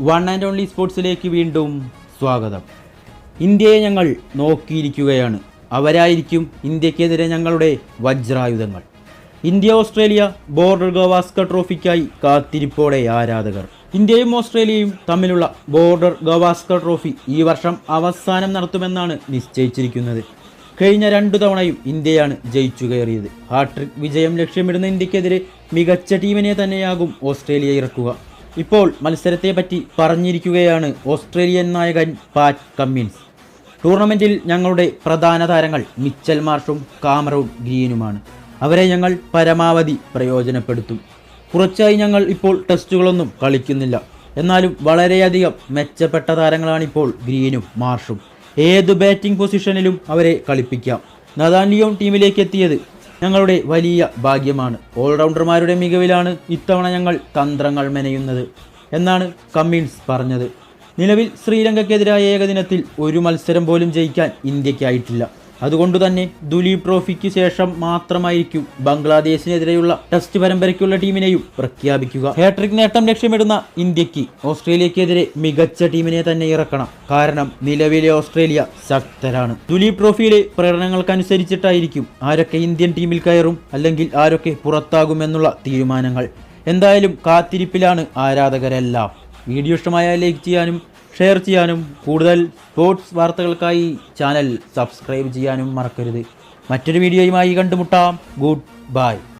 One and only സ്പോർട്സിലേക്ക് വീണ്ടും സ്വാഗതം. ഇന്ത്യയെ ഞങ്ങൾ നോക്കിയിരിക്കുകയാണ്. അവരായിരിക്കും ഇന്ത്യക്കെതിരെ ഞങ്ങളുടെ വജ്രായുധങ്ങൾ. ഇന്ത്യ ഓസ്ട്രേലിയ ബോർഡർ ഗവാസ്കർ ട്രോഫിക്കായി കാത്തിരിപ്പോടെ ആരാധകർ. ഇന്ത്യയും ഓസ്ട്രേലിയയും തമ്മിലുള്ള ബോർഡർ ഗവാസ്കർ ട്രോഫി ഈ വർഷം അവസാനം നടത്തുമെന്നാണ് നിശ്ചയിച്ചിരിക്കുന്നത്. കഴിഞ്ഞ രണ്ടു തവണയും ഇന്ത്യയാണ് ജയിച്ചു കയറിയത്. ഹാട്രിക് വിജയം ലക്ഷ്യമിടുന്ന ഇന്ത്യക്കെതിരെ മികച്ച ടീമിനെ തന്നെയാകും ഓസ്ട്രേലിയ ഇറക്കുക. ഇപ്പോൾ മത്സരത്തെപ്പറ്റി പറഞ്ഞിരിക്കുകയാണ് ഓസ്ട്രേലിയൻ നായകൻ പാറ്റ് കമ്മിൻസ്. ടൂർണമെന്റിൽ ഞങ്ങളുടെ പ്രധാന താരങ്ങൾ മിച്ചൽ മാർഷും കാമറൂൺ ഗ്രീനുമാണ്. അവരെ ഞങ്ങൾ പരമാവധി പ്രയോജനപ്പെടുത്തും. കുറച്ചായി ഞങ്ങൾ ഇപ്പോൾ ടെസ്റ്റുകളൊന്നും കളിക്കുന്നില്ല. എന്നാലും വളരെയധികം മെച്ചപ്പെട്ട താരങ്ങളാണിപ്പോൾ ഗ്രീനും മാർഷും. ഏത് ബാറ്റിംഗ് പൊസിഷനിലും അവരെ കളിപ്പിക്കാം. നദാൻ ലിയോൺ ടീമിലേക്ക് എത്തിയത് ഞങ്ങളുടെ വലിയ ഭാഗ്യമാണ്. ഓൾറൗണ്ടർമാരുടെ മികവിലാണ് ഇത്തവണ ഞങ്ങൾ തന്ത്രങ്ങൾ മെനയുന്നത് എന്നാണ് കമ്മിൻസ് പറഞ്ഞത്. നിലവിൽ ശ്രീലങ്കയ്ക്കെതിരായ ഏകദിനത്തിൽ ഒരു മത്സരം പോലും ജയിക്കാൻ ഇന്ത്യക്കായിട്ടില്ല. അതുകൊണ്ടുതന്നെ ദുലീപ് ട്രോഫിക്ക് ശേഷം മാത്രമായിരിക്കും ബംഗ്ലാദേശിനെതിരെയുള്ള ടെസ്റ്റ് പരമ്പരയ്ക്കുള്ള ടീമിനെയും പ്രഖ്യാപിക്കുക. ഹാട്രിക് നേട്ടം ലക്ഷ്യമിടുന്ന ഇന്ത്യയ്ക്ക് ഓസ്ട്രേലിയക്കെതിരെ മികച്ച ടീമിനെ തന്നെ ഇറക്കണം. കാരണം നിലവിലെ ഓസ്ട്രേലിയ ശക്തരാണ്. ദുലീപ് ട്രോഫിയിലെ പ്രകടനങ്ങൾക്കനുസരിച്ചിട്ടായിരിക്കും ആരൊക്കെ ഇന്ത്യൻ ടീമിൽ കയറും അല്ലെങ്കിൽ ആരൊക്കെ പുറത്താകുമെന്നുള്ള തീരുമാനങ്ങൾ. എന്തായാലും കാത്തിരിപ്പിലാണ് ആരാധകരെല്ലാം. വീഡിയോ ഇഷ്ടമായാൽ ലൈക്ക് ചെയ്യാനും ഷെയർ ചെയ്യാനും കൂടുതൽ സ്പോർട്സ് വാർത്തകൾക്കായി ചാനൽ സബ്സ്ക്രൈബ് ചെയ്യാനും മറക്കരുത്. മറ്റൊരു വീഡിയോയുമായി കണ്ടുമുട്ടാം. Good bye